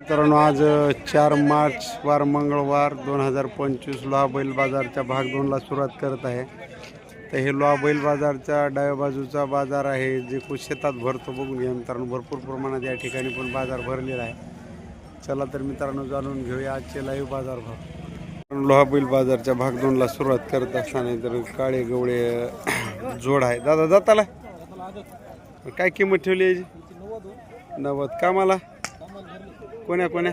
मित्रांनो आज चार मार्च वार मंगळवार दोन हजार पंचवीस लोहा बैल बाजारच्या भाग दोनला सुरुवात करत आहे. तर हे लोहा बैल बाजारच्या डाव्या बाजूचा बाजार आहे जे खूप शेतात भरतो बघून घ्या. मित्रांनो भरपूर प्रमाणात या ठिकाणी पण बाजार भरलेला आहे. चला तर मित्रांनो जाणून घेऊया आजचे लाईव्ह बाजार भाव. लोहा बैल बाजारच्या भाग दोनला सुरुवात करत असताना तर काळे गवळे जोड आहे. दादा जाताला? काय किंमत ठेवली आहे याची? नव्वद. कामाला कोण्या कोण्या?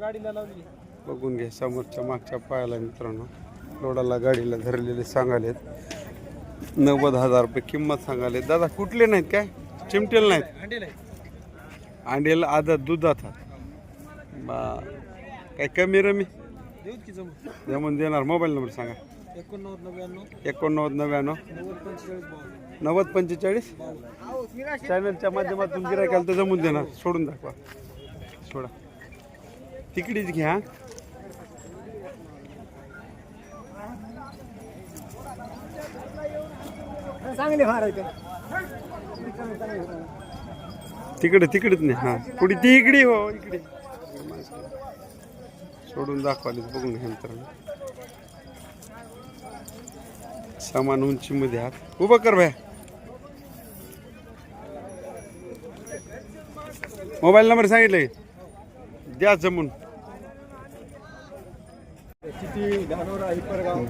गाडीला लावली. बघून घ्या समोरच्या मागच्या पायाला मित्रांनो. लोडाला गाडीला धरलेले सांगालेत. नव्वद हजार रुपये किंमत सांगाले दादा कुठले नाहीत काय? चिमटेल नाहीत? अंडेल आदत दुधात बा काय कमी रमी? जमून? देणार. मोबाईल नंबर सांगा. एकोणनव्वद नव्याण्णव. एकोणनव्वद नव्याण्णव. नव्वद पंचेचाळीस बावन्न. नव्वद पंचेचाळीस? चॅनलच्या माध्यमातून गिरायकाला तर जमून देणार. सोडून दाखवा. सोडा तिकडीच घ्या. चांगले तिकडे तिकडेच नाही. हा. पुढे ती इकडे हो इकडे. सोडून दाखवाले बघून घ्या मित्रांनो. समान उंचीमध्ये आहात उभं कर भया मोबाईल नंबर सांगितले द्या जमून.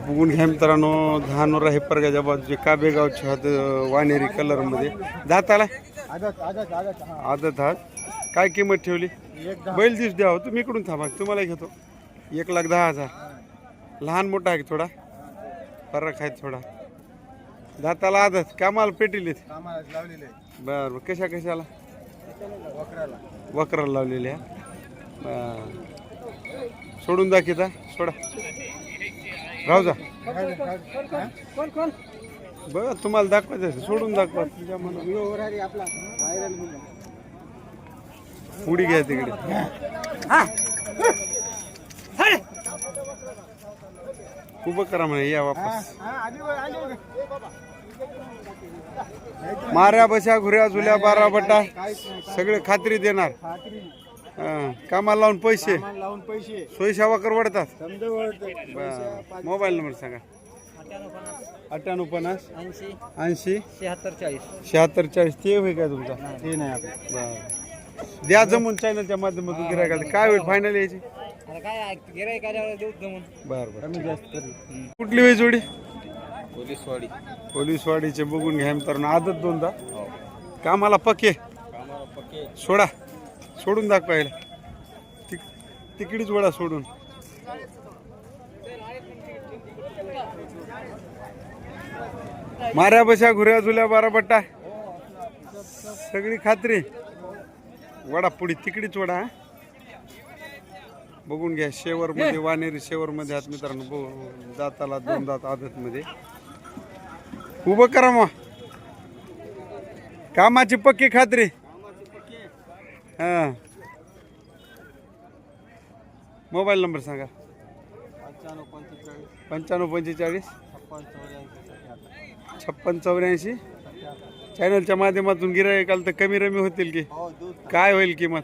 बघून घ्या मित्रांनो धानोरा हे परगाच्या बाजूचे काबेगावचे हात वानेरी कलरमध्ये. दाताला आदत आदत हात काय किंमत ठेवली? बैल दिवस द्या हो. तुम्ही इकडून थांबा. तुम्हाला घेतो. एक लाख दहा हजार. लहान मोठा आहे थोडा. फरक आहे थोडा. दाताला आदत. कामाला पेटील बर बर. कशा कशाला? वकराला. वक्राला लावलेल्या सोडून सोडून किता सोडा. राहू जा. कोण बघा तुम्हाला दाखवायचं सोडून दाखवा. तुझ्या मनात उडी घ्या तिकडे. उभं करा म्हणे या वापस. माऱ्या बशा घुऱ्या झुल्या बारा बट्टा सगळे खात्री देणार. खात्री हं, कामाला लावून पैसे. सामान लावून पैसे. सोयी सेवा करवडतात. समजा वळतं. बरं. मोबाईल नंबर सांगा. अठ्ठ्याण्णव पन्नास. ऐंशी. ऐंशी. शहात्तर चाळीस. शहात्तर चाळीस. ते होईल काय तुमचा? ते नाही आपलं. बरं. द्या जमून चॅनलच्या माध्यमातून गिरायकाला काय होईल फायनल यायची? आता काय गिराईक आल्यावर देऊ जमून. बरं बरं. कमी जास्त तरी. कुठली होई जोडी? पोलीसवाडी. पोलीसवाडीचे बघून घ्या मित्रांनो. आदत दोनदा. कामाला पक्के. कामाला पक्के. सोडा. सोडून दाखवायला तिक तिकडीच वडा सोडून. माऱ्या बशा घुऱ्या झुल्या बारा बट्टा. सगळी खात्री. वडा पुढे तिकडीच वडा बघून घ्या शेवर मध्ये वानेरी शेवर मध्ये आहात मित्रांनो. बघू दाताला दोन दात आदत मध्ये उभं करा मग. कामाची पक्की खात्री. हा. मोबाईल नंबर सांगा. पंच्याण्णव पंचेचाळीस. छप्पन चौऱ्याऐंशी चॅनलच्या माध्यमातून गिरायकाल तर कमी रमी होतील की? हो काय होईल किंमत?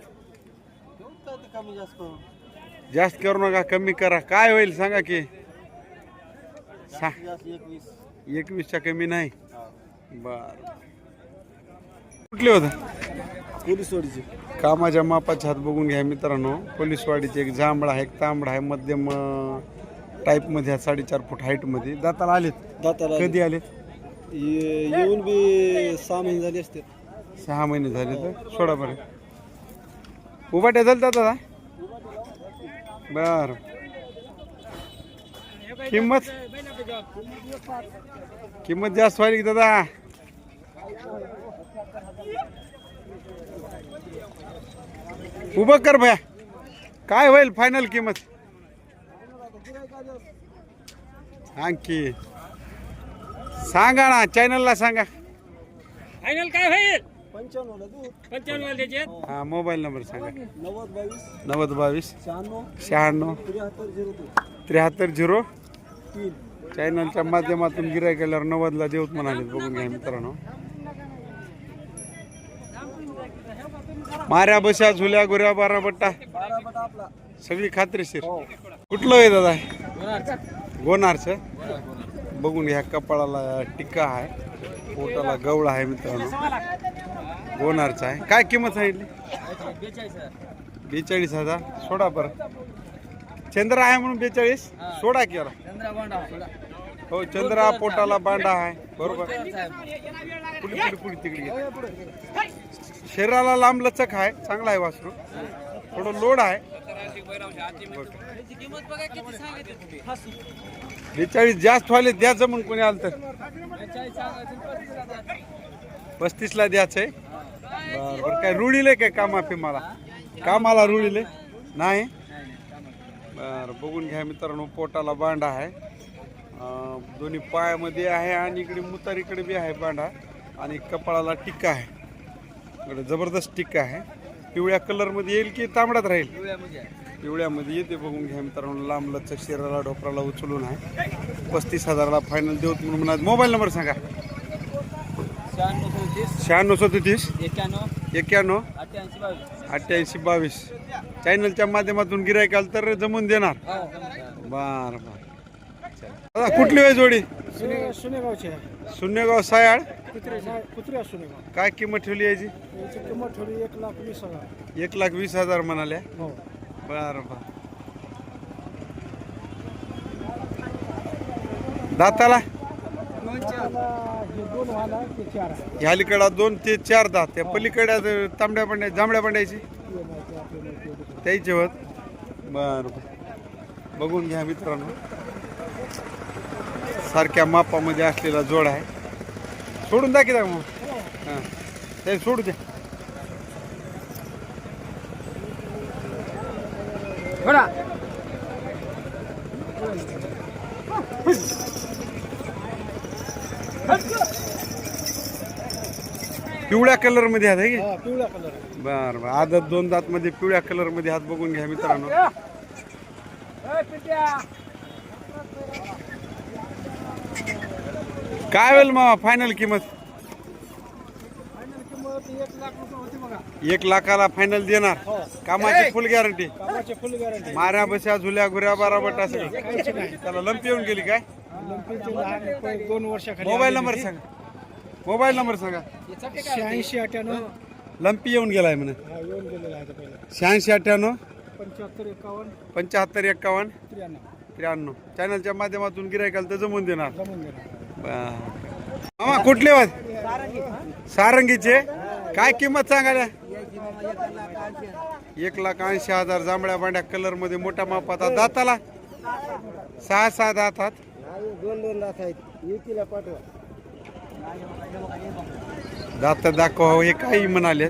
जास्त करू नका कमी करा. काय होईल सांगा की? एकवीसच्या कमी नाही. बर. कुठले होतं? पोलीसवाडीची. कामाच्या मापाच्या हात बघून घ्या मित्रांनो. पोलीसवाडीचे एक जांभळा आहे एक तांबडा आहे मध्यम टाईपमध्ये साडेचार फूट हाईटमध्ये दाताला आलेत? दाताला कधी आलेत. येऊन बी सहा महिने झाले असते. सहा महिने झाले तर? सोडा बरं. उभाट्या झालं दादा. बर. किंमत? किंमत जास्त व्हायली की दादा. उभं कर भया. काय होईल फायनल किंमत? आणखी सांगा ना चॅनलला सांगा. फायनल काय होईल? हा मोबाईल नंबर सांगा. नव्वद बावीस. नव्वद बावीस. शहाण्णव. त्र्याहत्तर झिरो त्र्याहत्तर झिरो. तीन. चॅनलच्या माध्यमातून गिराय केल्यावर नव्वदला देऊत म्हणाले बघून घ्या मित्रांनो. माऱ्या बशा झुल्या गुऱ्या बारा बट्टा. सगळी खात्रीशीर कुठलं आहे दादा? गोनारचं? बघून ह्या कपाळाला टिक्का आहे. पोटाला गवळा आहे मित्रांनो. गोनारचा आहे. काय किंमत सांगितली? बेचाळीस हजार. सोडा बरं चंद्र आहे म्हणून बेचाळीस? सोडा केला हो चंद्रा पोटाला बांडा आहे. बरोबर. पुढे पुढे पुढे तिकडे शरीराला लांब लचक आहे चांगला आहे वासरू. थोडं लोड आहे. बेचाळीस जास्त व्हायले द्यायचं मग कोणी आलं तर. पस्तीसला द्यायचंय. बरं बरं काय रुळीले काय कामा मला? कामाला रुळीले? नाही. बरं बघून घ्या मित्रांनो पोटाला बांडा आहे. दोन्ही पायामध्ये आहे आणि इकडे मुतारीकडे बी आहे बांडा. आणि कपाळाला टिक्का आहे. इकडे जबरदस्त टिक्का आहे. पिवळ्या कलरमध्ये येईल की तांबड्यात राहील? पिवळ्यामध्ये येते बघून घ्या मित्रांनो. लांब लचक शरीराला ढोपराला उचलून आहे. पस्तीस हजाराला फायनल देऊ म्हणून म्हणा मोबाईल नंबर सांगा. शहाण्णव सदतीस. एक्क्याण्णव एक्क्याण्णव अठ्ठ्याऐंशी बावीस. चॅनलच्या माध्यमातून गिरायक आलं तर जमून देणार. बर बर. दादा कुठली वेळ जोडी? सुनेगावचे शून्यगाव सायाळ? कुत्रे कुत्रे सुनेगाव. काय किंमत ठेवली याची? याची किंमत थोडी एक लाख वीस हजार. एक लाख वीस हजार म्हणाल्या? हो. बर बर. दाताला? हे दोन ते चार आहे. ह्या अलीकडा दोन ते चार दात. त्या पलीकडे तांबड्या पांड्या जांभळ्या पांड्याची ते तेवढं. त्याची होत. बर. बघून घ्या मित्रांनो. सारख्या मापामध्ये असलेला जोड आहे. सोडून दाखी मग हां. ते सोडू द्या. पिवळ्या कलरमध्ये हात आहे की? हा पिवळा कलर बर बर. आदत दोन दात मध्ये पिवळ्या कलरमध्ये हात बघून घ्या मित्रांनो. काय होईल मग? फायनल किंमत? एक लाखाला फायनल देणार. कामाची फुल गॅरंटी कामाचे फुल गॅरंटी माऱ्या बशा झुल्या गुऱ्या बारा सगळं नाही त्याला लंपी येऊन गेली काय? दोन वर्षाखाली मोबाईल नंबर सांगा. मोबाईल नंबर सांगा. शहाऐंशी अठ्ठ्याण्णव. लंपी येऊन गेलाय म्हणे. येऊन गेलेला आहे शहाऐंशी अठ्ठ्याण्णव. पंच्याहत्तर एकावन्न. पंच्याहत्तर एक्कावन्न त्र्याण्णव. त्र्याण्णव. चॅनलच्या माध्यमातून गिरायकाला तर जमून देणार. जमून गेला. मामा कुठले वाद सारंगीचे? काय किंमत सांगायला? एक लाख ऐंशी हजार जांभळ्या बांड्या कलरमध्ये मोठ्या मापात दाताला? सहा सहा दातात दोन दोन दात आहेत. एकीला पाठवा दात दाखवा हे काही म्हणाले.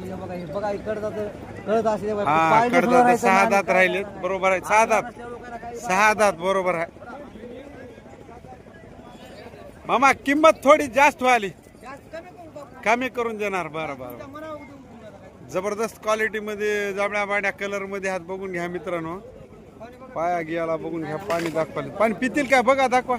हा कडदात सहा दात राहिलेत. बरोबर आहे. सहा दात. सहा दात बरोबर आहे. मामा किंमत थोडी जास्त व्हायली. कमी करून देणार बरं बरं. जबरदस्त क्वालिटी मध्ये जांभळ्या बांड्या कलरमध्ये हात बघून घ्या मित्रांनो. पाया गियाला बघून घ्या पाणी दाखवाले पाणी पितील काय? बघा दाखवा.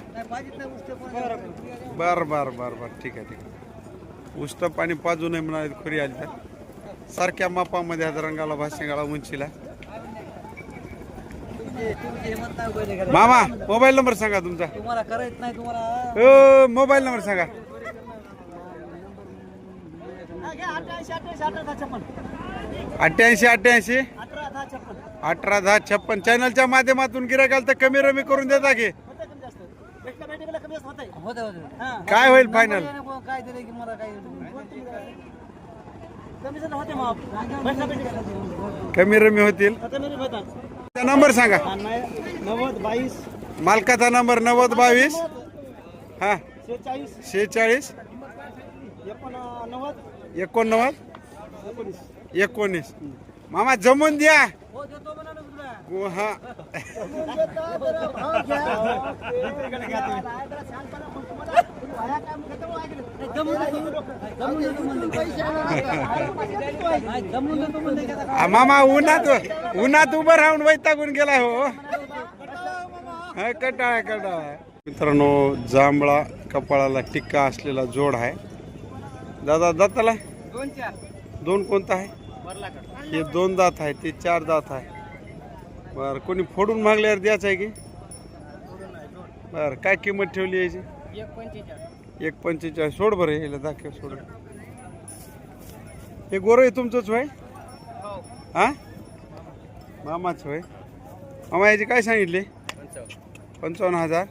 बर बर. बर बर ठीक आहे ठीक आहे. उष्ट पाणी पाजू नये म्हणाले खुरी आली तर. सारख्या मापामध्ये हात रंगाला भाष्यंगाला उंचीला. मामा मोबाईल नंबर सांगा तुमचा. तुम्हाला करायचं नाही तुम्हाला हो मोबाईल नंबर सांगा. अठ्ठ्याऐंशी अठ्ठ्याऐंशी. अठरा दहा छप्पन. चॅनलच्या माध्यमातून गिरायकाल तर कमी रमी करून देता की? होते होते काय होईल फायनल काय दिले की मला काय कमी रमी होतील. नंबर सांगा. नव्वद बावीस. मालकाचा नंबर नव्वद बावीस. हा. शेहेचाळीस एकोणनव्वद. एकोणीस. मामा जमून द्या. गो- हा आ, मामा उन्हात उन्हात उभं राहून वैतागून गेला हो. कटाळ कटाळ. मित्रांनो जांभळा कपाळाला टिक्का असलेला जोड आहे. दादा दाताला? दोन कोणता आहे? हे दोन दात आहे ते चार दात आहे. बर कोणी फोडून मागल्यावर द्यायचं आहे की? बर काय किंमत ठेवली याची? एक पंचेचाळीस सोड बरं याला दाखव सोड हे गोरं आहे तुमचंच होय? हो? मामाच होय? मामा याची काय सांगितले? पंचावन्न हजार.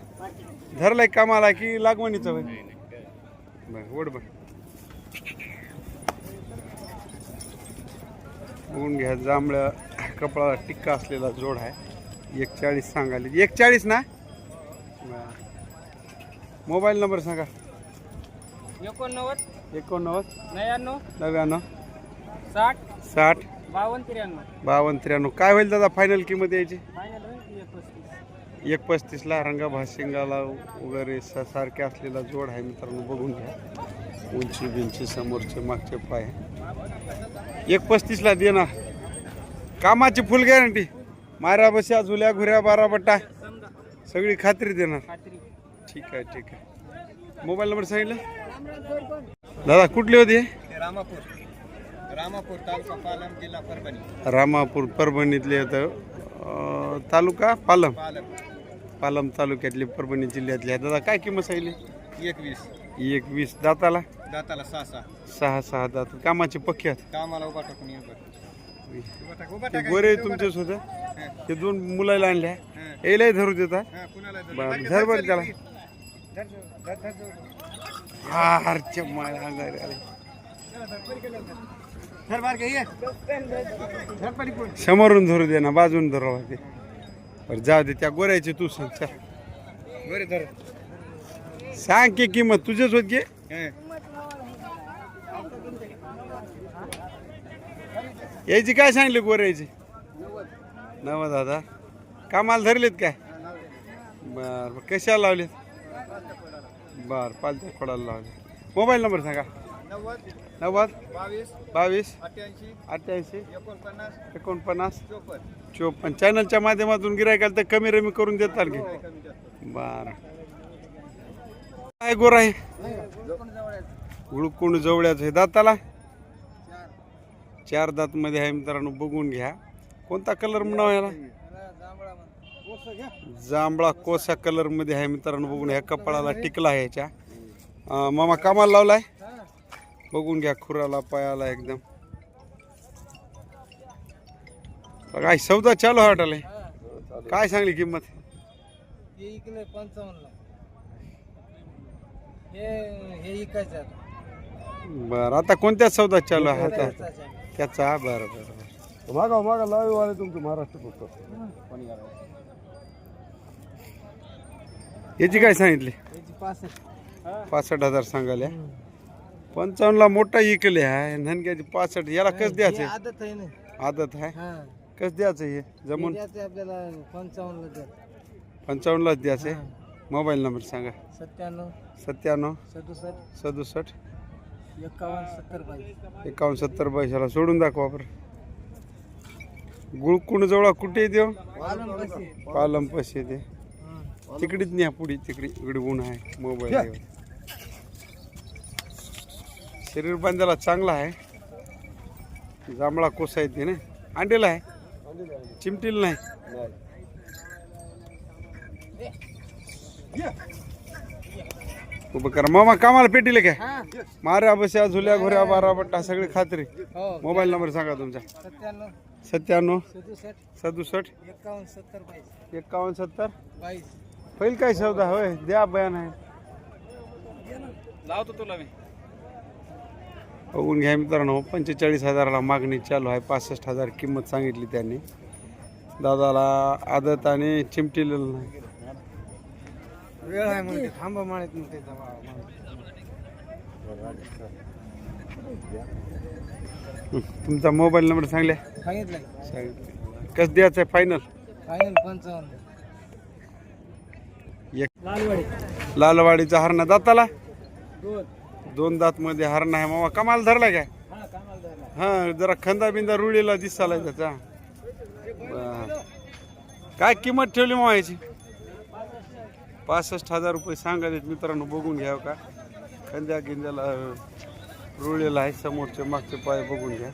धरलाय कामाला की लागवणीचं होय? बरं ओढ बरं. बघून घ्या जांभळ्या कपडाला टिक्का असलेला जोड आहे. एक चाळीस सांगाले एक चाळीस ना. मोबाईल नंबर सांगा. एकोणनव्वद एकोणनव्वद नव्याण्णव नव्याण्णव साठ साठ बावन्न त्र्याण्णव. बावन्न त्र्याण्णव. काय होईल दादा फायनल किंमत यायची? फायनल होईल एक पस्तीस एक पस्तीसला रंगा भाशिंगाला वगैरे स- सारखे असलेला जोड आहे मित्रांनो बघून घ्या. उंची बिंची समोरचे मागचे पाय. एक पस्तीसला देणार कामाची फुल गॅरंटी माऱ्या बस्या झुल्या घुऱ्या बारा बट्टा. सगळी खात्री देणार. खात्री. ठीक आहे ठीक आहे. मोबाईल नंबर सांगितलं? दादा कुठली होती? रामापूर. रामापूर तालुका पालम जिल्हा परभणी. रामापूर परभणीतले होतं अं, तालुका? पालम. पालम. तालुक्यातले परभणी जिल्ह्यातले. दादा काय किंमत सांगितली? एकवीस. एक वीस दाताला? दाताला सहा सहा. सहा सहा दात. कामाचे पक्के आहेत? कामाला उभा टाकून ते गोरे तुमचेच होते ते दोन मुलाला आणल्या. यायलाही धरू. बरं, धर बरं त्याला. समोरून धरू दे ना बाजून धरू ते बरं जाऊ दे त्या गोऱ्याची तू सांग चल. गोरे धर सांग की किंमत तुझेच होत? की यायची काय सांगली गोऱ्याची? नव्वद दादा. कामाला धरलेत काय? बरं बर कशाला लावलेत? बर पालत्या खोडाला लावले मोबाईल नंबर सांगा. नव्वद नव्वद बावीस बावीस अठ्ठ्याऐंशी अठ्ठ्याऐंशी एकोणपन्नास एकोणपन्नास चोपन्न. चोपन्न. चॅनलच्या माध्यमातून गिरायकाला तर कमी रमी करून देतात की. कमी जास्त. बर. काय गोर आहे? गुळकुंड जवळ्याचं आहे. दाताला? चार. दात मध्ये आहे मित्रांनो. बघून घ्या. कोणता कलर म्हणावा याला? जांभळा कोसा कलरमध्ये आहे मित्रांनो बघून ह्या कपाळाला टिकला आहे याच्या अं, मामा कामाला लावलाय? बघून घ्या खुराला पायाला एकदम. काय सौदा चालू आहे काय सांगली किंमत? हे हे हे. बर आता कोणत्या सौदा चालू आहे? आता त्याचा बरं बरं बरं. मागा मागा लाईव्ह आले तुमचं महाराष्ट्र फक्त याची काय सांगितली? पासष्ट. हजार सांगायला. पंचावन्नला मोठा इकले आहे धनग्याची पासष्ट. याला कस द्यायचं? आदत आहे ना. आदत आहे? कस द्यायचं हे? जमून? आपल्याला पंचावन्नला द्या पंचावन्नलाच द्यायचं मोबाईल नंबर सांगा. सत्त्याण्णव. सत्त्याण्णव. सदुसष्ट. सदुसष्ट. एकावन्न सत्तर पाहिजे एकावन्न सत्तर सोडून दाखवा बरं. गुळकुंड जवळ कुठे देऊ पालम पैसे ते. तिकडीच न्या पुढे तिकडे इकडे ऊन आहे मोबाईल शरीर बांधायला चांगला आहे. जांभळा कोसा येते ना? अंडेला आहे? चिमटील नाही? उभं करा. मामा कामाला पेटीले काय? माऱ्या बस्या झुल्या घोऱ्या बारा बट्टा सगळी खात्री. हो. मोबाईल नंबर सांगा तुमचा. सत्त्याण्णव. सदुसष्ट. एकावन्न सत्तर पहिल काय सौदा होय द्या बयान आहे. लावतो तुला मी. बघून घ्या मित्रांनो पंचेचाळीस हजाराला मागणी चालू आहे. पासष्ट हजार किंमत सांगितली त्यांनी. दादाला आदत आणि चिमटिलेलं नाही. वेळ आहे म्हणते थांबा माळत म्हणते हं, तुमचा मोबाईल नंबर सांगल्या सांगितलं सांगितलं कसं द्यायचं आहे फायनल फायनल पंचावन्न. लालवाडीचा हरणा दाताला? दोन. दोन दात मध्ये हरणा आहे मामा. कमाल धरला काय? हा हा जरा खंदा बिंदा रुळीला दिसाला त्याचा. काय किंमत ठेवली मामा याची? पासष्ट हजार रुपये सांगायचे मित्रांनो बघून घ्यावं का. खंद्या गिंद्याला रुळलेला आहे समोरचे मागचे पाय बघून घ्या.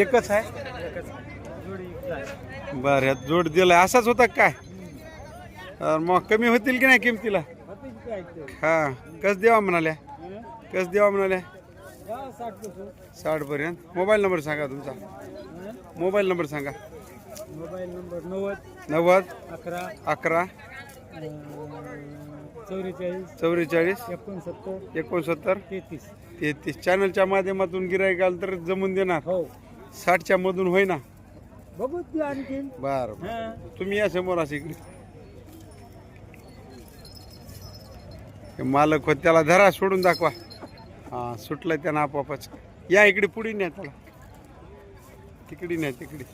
एकच आहे. बरं ह्यात जोड दिलाय. असाच होता काय? मग कमी होतील की नाही किमतीला? हा. कस देवा म्हणाल्या? कस देवा म्हणाल्या? साठ पर्यंत मोबाईल नंबर सांगा तुमचा. मोबाईल नंबर सांगा. मोबाईल नंबर नव्वद नव्वद अकरा अकरा चौवेचाळीस चौवेचाळीस एकोणसत्तर एकोणसत्तर तेहतीस. तेहतीस. चॅनलच्या माध्यमातून गिराईक आलं तर जमून देणार. हो. साठच्या मधून होईना. बघू तू आणखीन. बर तुम्ही या समोर असे इकडे मालक होत त्याला धरा सोडून दाखवा. हा सुटलं त्यानं आपोआपच. या इकडे पुढे न्या त्याला. तिकडे न्या तिकडे.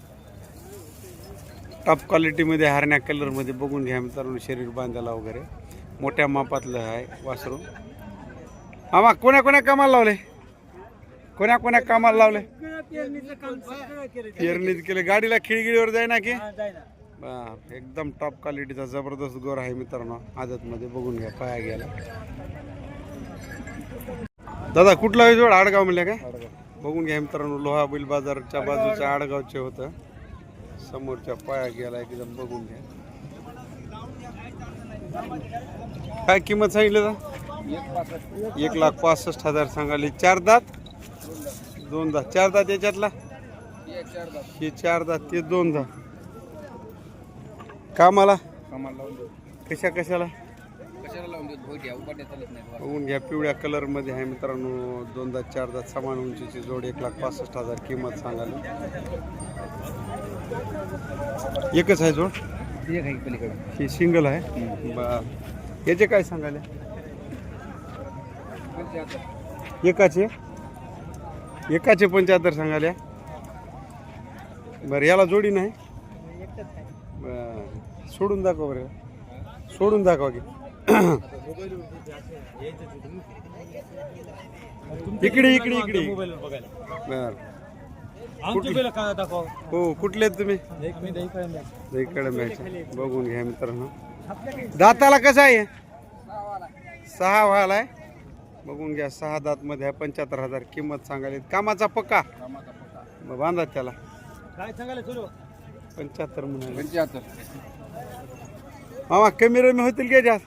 टॉप क्वालिटीमध्ये हारण्या कलरमध्ये बघून घ्या मित्रांनो शरीर बांधायला वगैरे. मोठ्या मापातलं आहे वासरू. मामा कोण्या कोण्या कामाला लावले कोण्या कोण्या कामाला लावले पेरणीचं काम सगळं केलं पेरणीत केले गाडीला खिळगिळीवर जाय ना की? हा, जाय ना. बाप, एकदम टॉप क्वालिटीचा जबरदस्त गोर आहे मित्रांनो. आदतमध्ये बघून घ्या पाया गेला. दादा कुठला जोड? आडगाव म्हणल्या काय? बघून घ्या मित्रांनो लोहा बैल बाजारच्या बाजूच्या आडगावचे होतं. समोरच्या पाया गेला एकदम बघून घ्या. काय किंमत सांगितलं एक लाख पासष्ट. हजार सांगाले चार दात? दोन दात चार दात. याच्यातला हे चार दात ते दोन दात कामाला कशा कशाला? कशाला लावून देऊ? भाऊ घ्या बघून पिवळ्या कलरमध्ये आहे मित्रांनो. दोन दात चार दात समान उंचीची जोड एक लाख पासष्ट हजार किंमत सांगाली. एकच आहे जोड? ही सिंगल आहे? बर. याचे काय सांगाले एकाचे? एकाचे पंच्याहत्तर सांगाले बरं याला जोडी नाही? बरं सोडून दाखवा बरं. सोडून दाखवा की. इकडे इकडे इकडे. बर. हो कुठले आहेत तुम्ही? एक मी दही कळंब इकडे मॅच. बघून घ्या मित्रांनो. दाताला कसं आहे? सहा व्हाल आहे. बघून घ्या. सहा दात मध्ये आहे पंच्याहत्तर हजार किंमत सांगायला कामाचा पक्का? मग बांधा त्याला. काय सांगायला सुरू? पंच्याहत्तर म्हणाले. पंच्याहत्तर. मामा कमी रमी होतील का जास्त?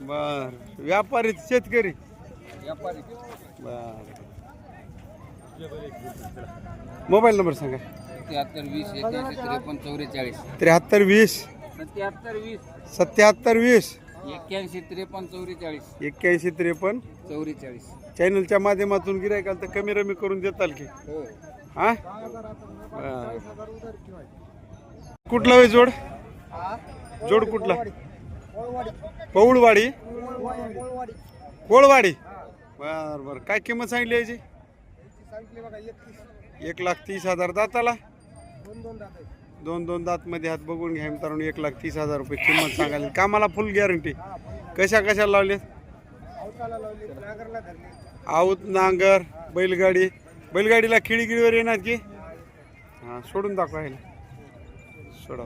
बर. व्यापारी शेतकरी. व्यापारी. बर. मोबाईल नंबर सांगा. सत्याहत्तर वीस त्रेपन्न चौवेचाळीस. त्र्याहत्तर वीस. सत्याहत्तर वीस. सत्याहत्तर वीस. एक्क्याऐंशी त्रेपन्न चौवेचाळीस. एक्क्याऐंशी त्रेपन्न. चौवेचाळीस. चॅनलच्या माध्यमातून गिरायकाल तर कमी रमी करून देताल की. हो. हा? बर. कुठला होय जोड? जोड कुठला? पौळवाडी. कोळवाडी. बर बर. काय किंमत सांगली याची? एक लाख तीस हजार दाताला. दोन दोन दात मध्ये हात बघून घ्या मित्रांनो एक लाख तीस हजार रुपये किंमत सांगायला. कामाला फुल गॅरंटी कशा कशा लावले आऊत नांगर बैलगाडी. बैलगाडीला खिळीगिळीवर येणार की? हा सोडून दाखवा ह्याला. सोडा.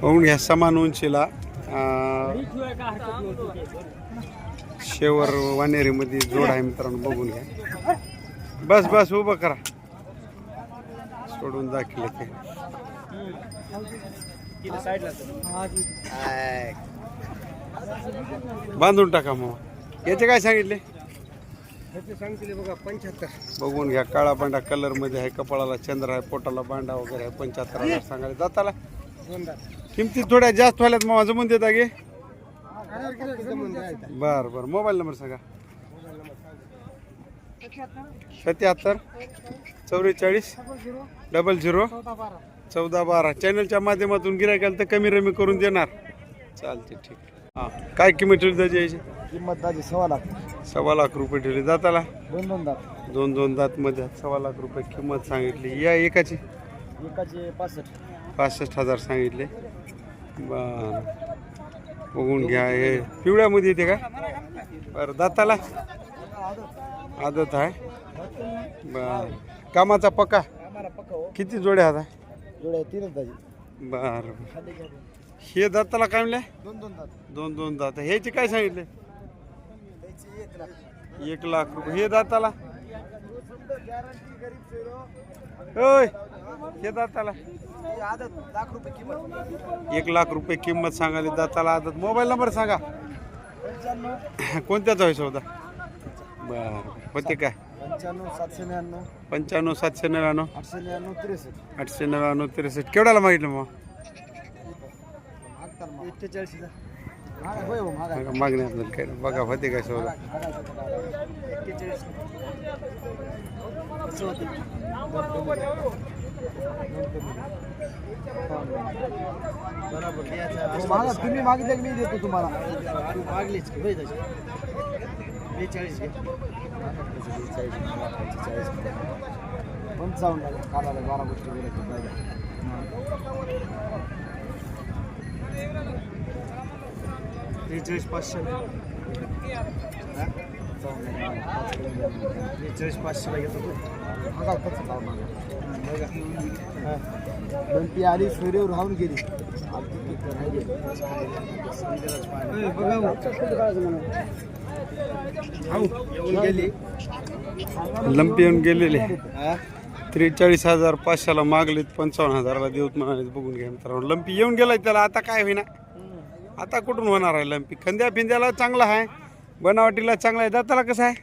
पाहून घ्या समान उंचीला शेवर वानेरीमध्ये जोड आहे मित्रांनो बघून घ्या. बस बस उभं करा. सोडून दाखल ते. बांधून टाका मग. याचे काय सांगितले? सांगतील बघा पंच्याहत्तर. बघून घ्या काळा बांडा कलरमध्ये आहे कपाळाला चंद्र आहे पोटाला बांडा वगैरे आहे पंच्याहत्तर हजार सांगायला. जाताला. किमती थोड्या जास्त व्हायल्यात मग जमून देता गे. बर बर. मोबाईल नंबर सांगा. सत्याहत्तर चौवेचाळीस डबल झिरो चौदा बारा. चॅनलच्या माध्यमातून गिरायकाला तर कमी रमी करून देणार. चालते ठीक. हां. काय किंमत त्याची याची? किंमत दाजी सव्वा लाख. सव्वा लाख रुपये ठेवली जाताला. दोन दोन दात. दोन दोन दात मध्ये सव्वा लाख रुपये किंमत सांगितली. या एकाची? एकाचे पासष्ट. पासष्ट हजार सांगितले. बर. बघून घ्या. हे पिवळ्यामध्ये येते का? बरं दाताला? आदत आहे. बर. कामाचा पक्का? किती जोड्या आता जोड्या तीनच दाजी. बर. हे दाताला काय म्हणले? दोन दोन दात. दोन दोन दात. ह्याचे काय सांगितले? एक लाख रुपये. हे दाताला. होय हे दाताला. आदत रुपये किंमत एक लाख रुपये किंमत सांगाली दाताला आदत. मोबाईल नंबर सांगा. पंच्याण्णव कोणत्याचा होय सौदा बर होते काय? पंच्याण्णव सातशे नव्याण्णव. पंच्याण्णव सातशे नव्याण्णव आठशे नव्याण्णव त्रेसष्ट. आठशे नव्याण्णव त्रेसष्ट केवढ्याला मागितलं मग? एक्केचाळीस मागणी आपल्याला काय. बघा होते काय होते बरोबर. तुम्ही मागितलं की मी देतो तुम्हाला. तू मागलीच की तशी. बेचाळीस घे. पंचावन्न आले काढायला बारा गोष्टी बोलायच्या बेचाळीस पाचशे पाचशेला घेतो तू बघा दोन ती आली राहून गेली. लंपी येऊन गेलेले. हा? त्रेचाळीस हजार पाचशेला मागलेत पंचावन्न हजाराला देऊत म्हणाले बघून घ्या मित्रांनो. लंपी येऊन गेलाय त्याला आता काय होईना. आता कुठून होणार आहे लंपी? खंद्या फिंद्याला चांगला आहे बनावटीला चांगला आहे. दाताला कसं आहे?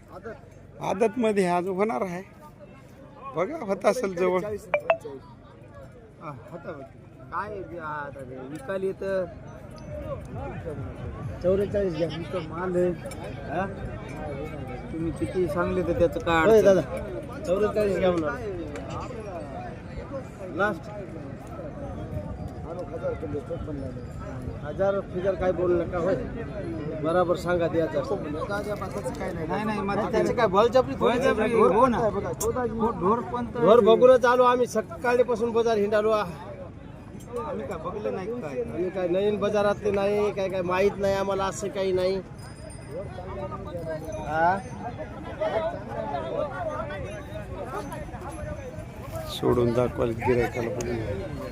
आदतमध्ये आज होणार आहे. बघा होत असेल जवळ. हा, काय ते आता? ते चौवेचाळीस घ्या तुमचं माल आहे. तुम्ही किती सांगले तर त्याचं काय दादा चौवेचाळीस घ्या लास्ट हजार फिगर काय बोलू नका होय? बरोबर सांगा द्यायचं नाही नाही त्याची काय बळजबरी हो ना. ढोर ढोर बघूनच आलो आम्ही सकाळीपासून बाजार हिंडालो. आम्ही काय बघलं नाही काय? आम्ही काय नवीन बाजारातले नाही काय काय माहीत नाही आम्हाला असं काही नाही. हा सोडून दाखवायला गिरायकाला बघून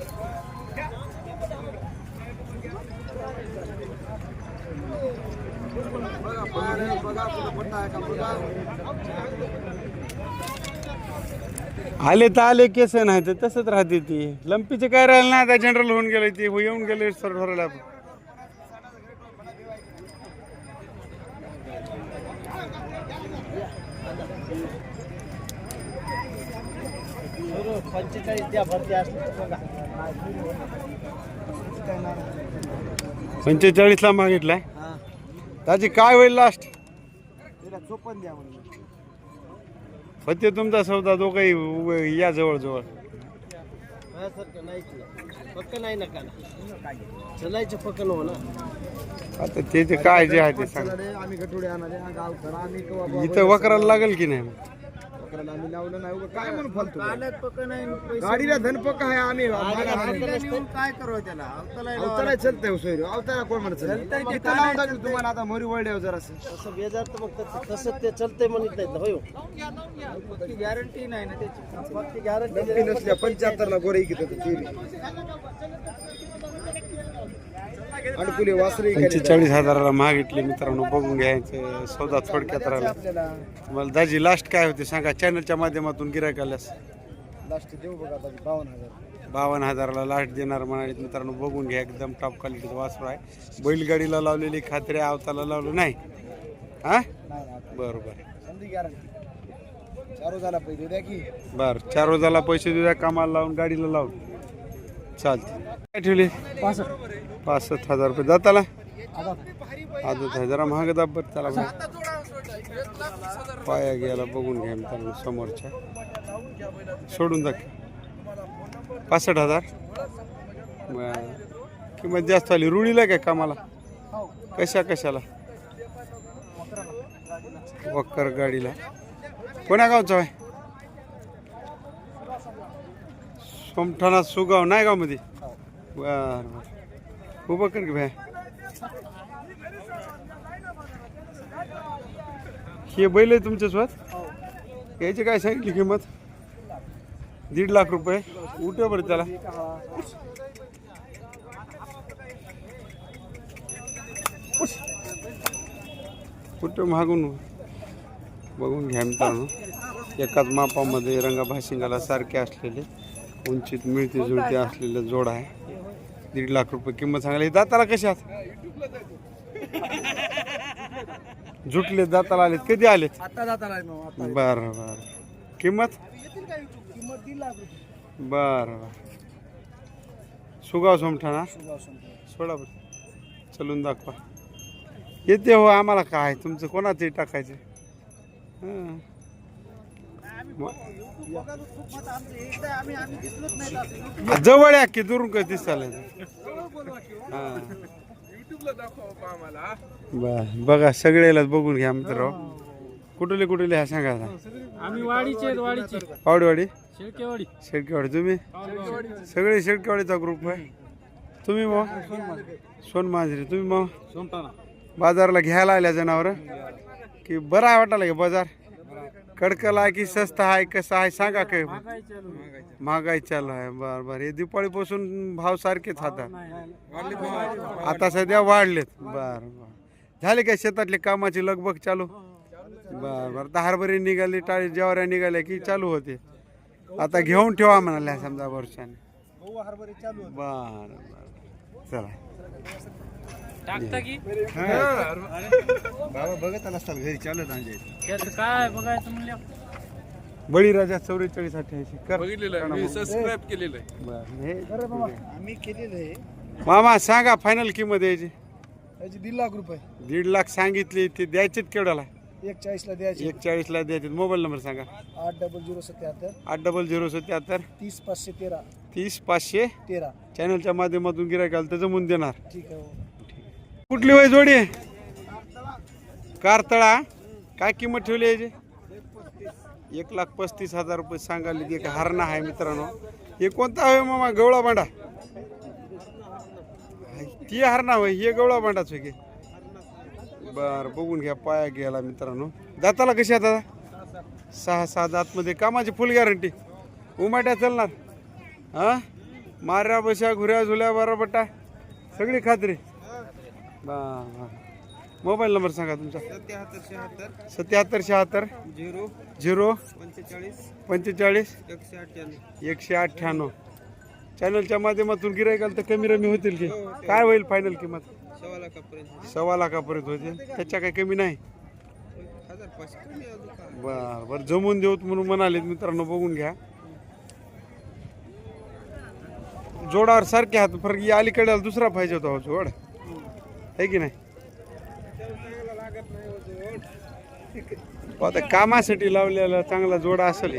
आले तर आले केस नाही तर तसंच राहते ती. लंपीचे काय राहिलं नाही आता जनरल होऊन गेले ती हो येऊन गेले सर भरायला आपण. पंचेचाळीस द्या भरती असली पंचेचाळीसला मागितलाय. त्याची काय होईल लास्ट तिला चोपन्न द्या म्हणून. होते तुमचा सौदा तो काही उभे- या जवळ जवळ माझ्यासारखं नाहीच नाही पक्क नाही नका ना चलायचं पक्क हो ना. आता त्याचे काय जे आहे ते सांग. आम्ही गटोडे आणले गाव खरा आम्ही कवा इथं वकराला लागेल की नाही वकराला आम्ही लावलं नाही काय म्हणून फालतू पक्क नाही गाडीला धन पक्क आहे आम्ही. काय करू त्याला? अवताला चलतंय सोयरी. अवताला कोण म्हणत इथं लावून टाकलं तुम्हाला आता मरी वळल्यावर जरा तसं बेजार तर मग तसं- तसं ते चलतंय म्हणत नाहीत ना होय. गॅरंटी नाही ना त्याची. पक्की गॅरंटी नसल्या पंच्याहत्तर ला गोरे वासरे पंचेचाळीस हजाराला मागितले मित्रांनो बघून घ्यायचं. सौदा थोडक्यात राहिला. तुम्हाला दाजी लास्ट काय होते सांगा? चॅनलच्या माध्यमातून गिरायक आल्यास. लास्ट देऊ बघा बावन्न हजार. बावन्न हजाराला लास्ट देणार म्हणाले मित्रांनो बघून घ्या. एकदम टॉप क्वालिटीचं वासरू आहे. बैलगाडीला लावलेली खात्री आवताला लावलं नाही? हा? नाही नाही बरं बरं समजी गॅरंटी चारो झाला पैसे द्या की. बरं चार रोजाला पैसे देऊया कामाला लावून गाडीला लावून. चालते काय ठेवले? पासष्ट. हजार रुपये जाताला आता. आहे जरा महाग दाब बरं त्याला. पाया गेला बघून घ्या मित्रांनो समोरच्या. सोडून दाख पासष्ट हजार. किंमत जास्त आली. रुळीला काय कामाला? कशा कशाला? वक्कर गाडीला. कोण्या गावचा आहे सोमठाणा सुगाव नाही गावमध्ये बरं बरं. उभं कर की भाई हे बैल आहे तुमच्या स्वत याची काय सांगितली किंमत? दीड लाख रुपये. उठे बरं त्याला. कुठं मागून. बघून घ्या मित्रांनो. एकाच मापामध्ये रंगाभाशिंगाला सारखे असलेले. उंचीत मिळते जुळते असलेले जोड आहे. दीड लाख रुपये किंमत सांगायला दाताला कशात झुटले दाताला आलेत कधी आलेत? बरं बरं. किंमत? बरं बरं. सुगाव सोमठाणा. सोडा बरं. चलून दाखवा. येते हो आम्हाला काय? तुमचं कोणाचंही टाकायचं. हां. जवळ या की दुरून काय दिसायला हां. बघा सगळ्यालाच बघून घ्या मित्र कुठले कुठले ह्या सांगा. आम्ही वाडीचे शेळकेवाडी. शेडकेवाडी तुम्ही? सगळे शेडकेवाडीचा ग्रुप आहे. तुम्ही मग? सोन मांजरी. तुम्ही मग? बाजारला घ्यायला आल्या जनावर? की बरं आहे वाटायला का बाजार? कडकला आहे की स्वस्त आहे कसं आहे सांगा काय? महागाई चालू आहे बर बर. हे दिपाळीपासून भाव सारखेच आता. आता सध्या वाढलेत. बर बर. झाले काय शेतातले कामाची लगबग चालू? बर बर. आता हरभरे निघाले टाळी ज्वाऱ्या निघाल्या की चालू होते? आता घेऊन ठेवा म्हणाल्या समजा वर्षाने. बर बर. चला. टाकता की? बाबा बघत घरी चालत आमच्या त्याचं काय बघायचं म्हणलं? बळीराजा चौवेचाळीस अठ्ठ्याऐंशी कर. सबस्क्राईब केलेलं आहे. बरं, हे. आम्ही केलेलं आहे. मामा सांगा फायनल किंमत यायची त्याची दीड लाख रुपये. दीड लाख सांगितली ते द्यायचेत केवढ्याला? एक चाळीसला द्यायची. एक चाळीसला द्यायचे मोबाईल नंबर सांगा. आठ डबल झिरो सत्याहत्तर. आठ डबल झिरो सत्याहत्तर. तीस पाचशे तेरा. तीस पाचशे. तेरा. चॅनलच्या माध्यमातून गिरायकाला तर जमून देणार. ठीक आहे हो. कुठली वय जोडी? आहे कारतळा. काय किंमत ठेवली याची? एक लाख पस्तीस हजार रुपये सांगायला एक हरणा आहे मित्रांनो. हे कोणता होय मामा? गवळा भांडा ती हरणा होय हे गवळा भांडाच होय की. बर बघून घ्या पाया गेला मित्रांनो. दाताला कशी आता सहा सहा दातमध्ये कामाची फुल गॅरंटी उमाट्या चालणार. हा? माऱ्या बशा घुऱ्या झुल्या बराबटा सगळी खात्री. मोबाईल नंबर सांगा तुमचा. सत्याहत्तर शहात्तर. सत्याहत्तर शहात्तर. झिरो. झिरो. पंचेचाळीस. पंचेचाळीस. एकशे अठ्ठ्याण्णव. एकशे अठ्ठ्याण्णव. चॅनलच्या माध्यमातून गिरायकाल तर कमी रमी होतील की? काय होईल फायनल किंमत? सव्वा लाखापर्यंत. सव्वा लाखापर्यंत होतील त्याच्या काही कमी नाही. बर बर. जमून देऊत म्हणून म्हणाले मित्रांनो बघून घ्या. जोडावर सारखे हात फरक या अलीकडे दुसरा पाहिजे होता हो जोड. आहे की नाही? आता कामासाठी लावलेला चांगला जोडा असेल